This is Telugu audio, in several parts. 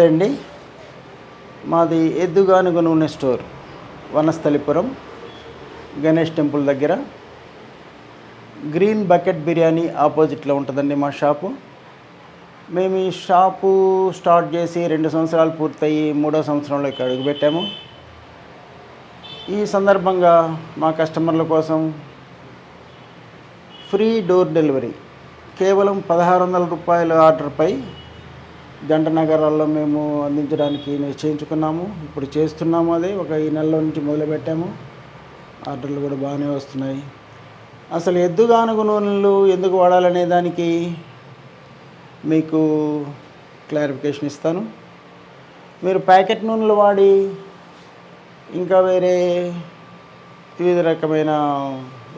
నమస్తే అండి. మాది ఎద్దుగానుగ నూనె స్టోర్ వనస్థలిపురం గణేష్ టెంపుల్ దగ్గర. గ్రీన్ బకెట్ బిర్యానీ ఆపోజిట్లో ఉంటుందండి మా షాపు. మేము ఈ షాపు స్టార్ట్ చేసి రెండు సంవత్సరాలు పూర్తయి మూడో సంవత్సరంలో ఇక్కడ అడుగుపెట్టాము. ఈ సందర్భంగా మా కస్టమర్ల కోసం ఫ్రీ డోర్ డెలివరీ కేవలం పదహారు వందల రూపాయల ఆర్డర్పై జంట నగరాల్లో మేము అందించడానికి నిశ్చయించుకున్నాము. ఇప్పుడు చేస్తున్నాము అదే. ఒక ఈ నెలలో నుంచి మొదలుపెట్టాము. ఆర్డర్లు కూడా బాగానే వస్తున్నాయి. అసలు ఎద్దుగానుగు నూనెలు ఎందుకు వాడాలనే దానికి మీకు క్లారిఫికేషన్ ఇస్తాను. మీరు ప్యాకెట్ నూనెలు వాడి ఇంకా వేరే వివిధ రకమైన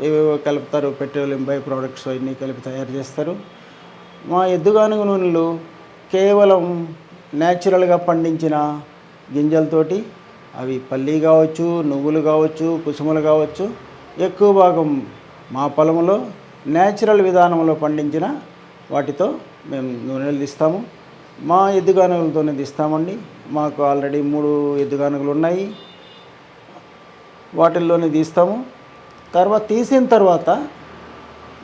ఏవేవో కలుపుతారు. పెట్రోలియం బై ప్రోడక్ట్స్ అన్నీ కలిపి తయారు చేస్తారు. మా ఎద్దుగానుగ నూనెలు కేవలం న్యాచురల్గా పండించిన గింజలతోటి అవి పల్లి కావచ్చు నువ్వులు కావచ్చు కుసుమలు కావచ్చు ఎక్కువ భాగం మా పొలంలో న్యాచురల్ విధానంలో పండించిన వాటితో మేము నూనెలు తీస్తాము. మా ఎద్దుగానుగులతోనే తీస్తామండి. మాకు ఆల్రెడీ మూడు ఎద్దుగానుగలు ఉన్నాయి. వాటిల్లోనే తీస్తాము. తర్వాత తీసిన తర్వాత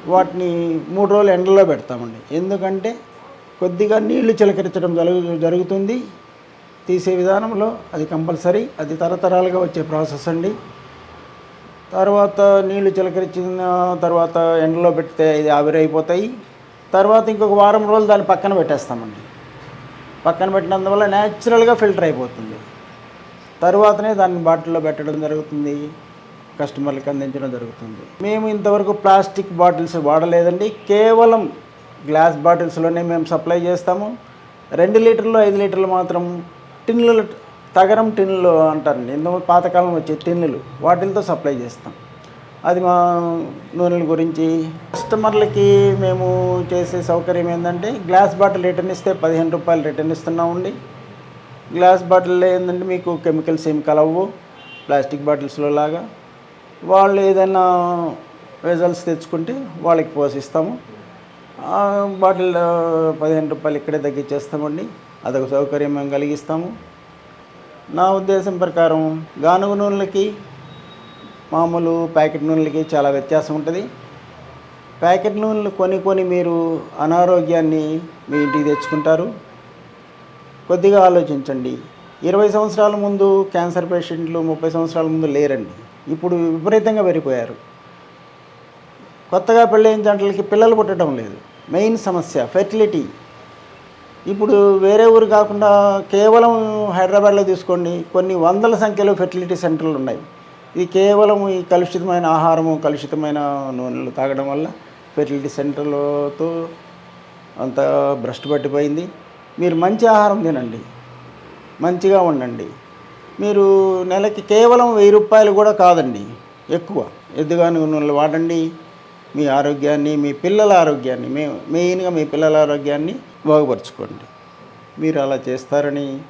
వాటిని మూడు రోజులు ఎండలో పెడతామండి. ఎందుకంటే కొద్దిగా నీళ్ళు చిలకరించడం జరుగు జరుగుతుంది. తీసే విధానంలో అది కంపల్సరీ అది తరతరాలుగా వచ్చే ప్రాసెస్ అండి. తర్వాత నీళ్ళు చిలకరించిన తర్వాత ఎండలో పెడితే ఇది ఆవిరైపోతాయి. తర్వాత ఇంకొక వారం రోజులు దాన్ని పక్కన పెట్టేస్తామండి. పక్కన పెట్టినందువల్ల న్యాచురల్గా ఫిల్టర్ అయిపోతుంది. తర్వాతనే దాన్ని బాటిల్లో పెట్టడం జరుగుతుంది. కస్టమర్లకు అందించడం జరుగుతుంది. మేము ఇంతవరకు ప్లాస్టిక్ బాటిల్స్ వాడలేదండి. కేవలం గ్లాస్ బాటిల్స్లోనే మేము సప్లై చేస్తాము. రెండు లీటర్లు ఐదు లీటర్లు మాత్రం టిన్నులు తగరం టిన్నులు అంటారండి ఎందుకు? పాతకాలం వచ్చే టిన్నులు వాటిలతో సప్లై చేస్తాం. అది మా నూనెల గురించి. కస్టమర్లకి మేము చేసే సౌకర్యం ఏంటంటే గ్లాస్ బాటిల్ రిటర్న్ ఇస్తే పదిహేను రూపాయలు రిటర్న్ ఇస్తున్నామండి. గ్లాస్ బాటిల్లో ఏంటంటే మీకు కెమికల్స్ ఏమి కలవు ప్లాస్టిక్ బాటిల్స్లో లాగా. వాళ్ళు ఏదైనా వెజల్స్ తెచ్చుకుంటే వాళ్ళకి పోసిస్తాము బాటిల్ పదిహేను రూపాయలు ఇక్కడే తగ్గించేస్తామండి అదొక సౌకర్యం మేము కలిగిస్తాము. నా ఉద్దేశం ప్రకారం గానుగ నూనెలకి మామూలు ప్యాకెట్ నూనెలకి చాలా వ్యత్యాసం ఉంటుంది. ప్యాకెట్ నూనెలు కొని కొని మీరు అనారోగ్యాన్ని మీ ఇంటికి తెచ్చుకుంటారు. కొద్దిగా ఆలోచించండి. ఇరవై సంవత్సరాల ముందు క్యాన్సర్ పేషెంట్లు ముప్పై సంవత్సరాల ముందు లేరండి. ఇప్పుడు విపరీతంగా పెరిగిపోయారు. కొత్తగా పెళ్ళైన జంటలకి పిల్లలు పుట్టడం లేదు. మెయిన్ సమస్య ఫెర్టిలిటీ ఇప్పుడు వేరే ఊరు కాకుండా కేవలం హైదరాబాద్లో తీసుకోండి కొన్ని వందల సంఖ్యలో ఫెర్టిలిటీ సెంటర్లు ఉన్నాయి. ఇది కేవలం ఈ కలుషితమైన ఆహారము కలుషితమైన నూనెలు తాగడం వల్ల ఫెర్టిలిటీ సెంటర్లతో అంత భ్రష్టు పట్టిపోయింది. మీరు మంచి ఆహారం తినండి మంచిగా ఉండండి. మీరు నెలకి కేవలం వెయ్యి రూపాయలు కూడా కాదండి ఎక్కువ. ఎద్దుగా నూనెలు వాడండి మీ ఆరోగ్యాన్ని మీ పిల్లల ఆరోగ్యాన్ని మే మెయిన్గా మీ పిల్లల ఆరోగ్యాన్ని బాగుపరచుకోండి. మీరు అలా చేస్తారని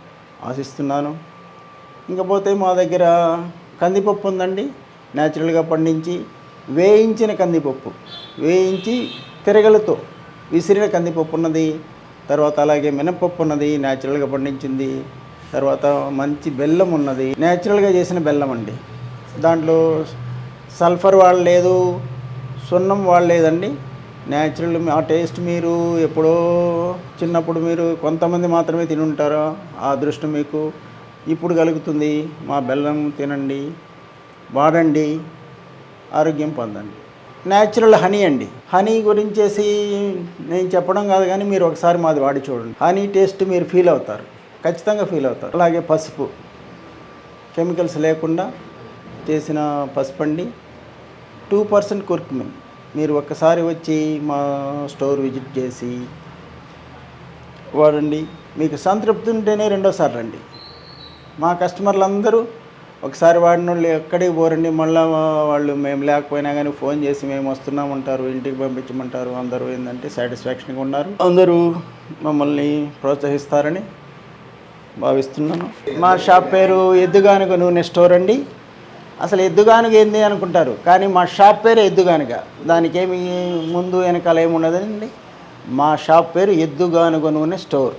ఆశిస్తున్నాను. ఇంకపోతే మా దగ్గర కందిపప్పు ఉందండి. న్యాచురల్గా పండించి వేయించిన కందిపప్పు. వేయించి తిరగలతో విసిరిన కందిపప్పు ఉన్నది. తర్వాత అలాగే మినపప్పు ఉన్నది న్యాచురల్గా పండించింది. తర్వాత మంచి బెల్లం ఉన్నది. న్యాచురల్గా చేసిన బెల్లం అండి. దాంట్లో సల్ఫర్ వాడలేదు. సున్నం వాడలేదండి. న్యాచురల్ ఆ టేస్ట్ మీరు ఎప్పుడో చిన్నప్పుడు మీరు కొంతమంది మాత్రమే తిని ఉంటారో? ఆ అదృష్టం మీకు ఇప్పుడు కలుగుతుంది. మా బెల్లం తినండి వాడండి ఆరోగ్యం పొందండి. న్యాచురల్ హనీ అండి. హనీ గురించేసి నేను చెప్పడం కాదు కానీ మీరు ఒకసారి మాది వాడి చూడండి. హనీ టేస్ట్ మీరు ఫీల్ అవుతారు. ఖచ్చితంగా ఫీల్ అవుతారు. అలాగే పసుపు. కెమికల్స్ లేకుండా చేసిన పసుపు అండి టూ పర్సెంట్ కుర్క్మిన్ మీరు ఒక్కసారి వచ్చి మా స్టోర్ విజిట్ చేసి వాడండి. మీకు సంతృప్తి ఉంటేనే రెండోసారి రండి. మా కస్టమర్లు అందరూ ఒకసారి వాడిన వాళ్ళు ఎక్కడికి పోరండి. మళ్ళీ వాళ్ళు మేము లేకపోయినా కానీ ఫోన్ చేసి మేము వస్తున్నామంటారు ఇంటికి పంపించమంటారు. అందరూ ఏంటంటే సాటిస్ఫాక్షన్గా ఉన్నారు. అందరూ మమ్మల్ని ప్రోత్సహిస్తారని భావిస్తున్నాను. మా షాప్ పేరు ఎద్దుగానుక నూనె స్టోర్ అండి. అసలు ఎద్దుగానుగ ఏంది అనుకుంటారు. కానీ మా షాప్ పేరు ఎద్దుగానుగ. దానికేమి ముందు వెనకాల ఏముండదండి మా షాప్ పేరు ఎద్దుగానుగ నూనె స్టోర్.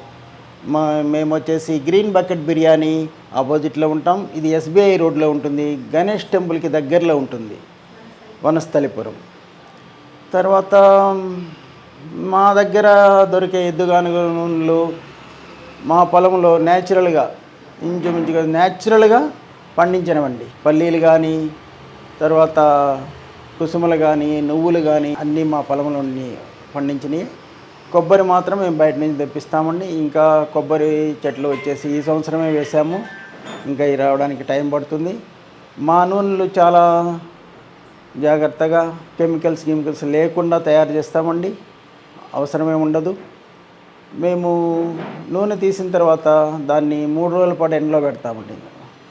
మా మేము వచ్చేసి గ్రీన్ బకెట్ బిర్యానీ ఆపోజిట్లో ఉంటాం. ఇది ఎస్బీఐ రోడ్లో ఉంటుంది. గణేష్ టెంపుల్కి దగ్గరలో ఉంటుంది. వనస్థలిపురం. తర్వాత మా దగ్గర దొరికే ఎద్దుగానుగ నూనెలు మా పొలంలో న్యాచురల్గా ఇంచుమించుగా న్యాచురల్గా పండించినవండి. పల్లీలు కానీ తర్వాత కుసుమలు కానీ నువ్వులు కానీ అన్నీ మా పొలంలోని పండించినవి. కొబ్బరి మాత్రం మేము బయట నుంచి తెప్పిస్తామండి. ఇంకా కొబ్బరి చెట్లు వచ్చేసి ఈ సంవత్సరమే వేసాము. ఇంకా ఇవి రావడానికి టైం పడుతుంది. మా నూనెలు చాలా జాగ్రత్తగా కెమికల్స్ కెమికల్స్ లేకుండా తయారు చేస్తామండి. అవసరమే ఉండదు. మేము నూనె తీసిన తర్వాత దాన్ని మూడు రోజుల పాటు ఎండలో పెడతామండి.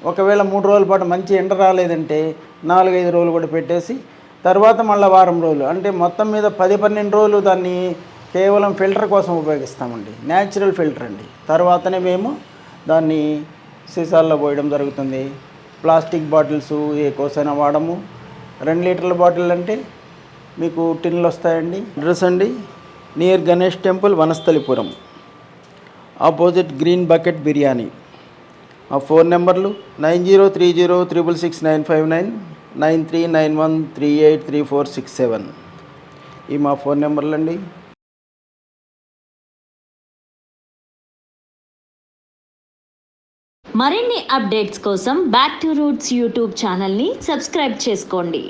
ఒకవేళ మూడు రోజుల పాటు మంచి ఎండ రాలేదంటే నాలుగైదు రోజులు కూడా పెట్టేసి తర్వాత మళ్ళీ వారం రోజులు. అంటే మొత్తం మీద పది పన్నెండు రోజులు దాన్ని కేవలం ఫిల్టర్ కోసం ఉపయోగిస్తామండి. న్యాచురల్ ఫిల్టర్ అండి. తర్వాతనే మేము దాన్ని సీసాల్లో పోయడం జరుగుతుంది. ప్లాస్టిక్ బాటిల్స్ ఏ కోసైనా వాడము. రెండు లీటర్ల బాటిల్ అంటే మీకు టిన్లు వస్తాయండి. అడ్రస్ అండి. Near Ganesh temple Vanasthalipuram. Opposite green bucket biryani. ఆ ఫోన్ నెంబర్లు nine zero three zero triple six nine five nine nine three nine one three eight three four six seven. ఈ మా ఫోన్ నెంబర్లు అండి మరిన్ని అప్డేట్స్ కోసం బ్యాక్ టు రూట్స్ యూట్యూబ్ ఛానల్ని సబ్స్క్రైబ్ చేసుకోండి.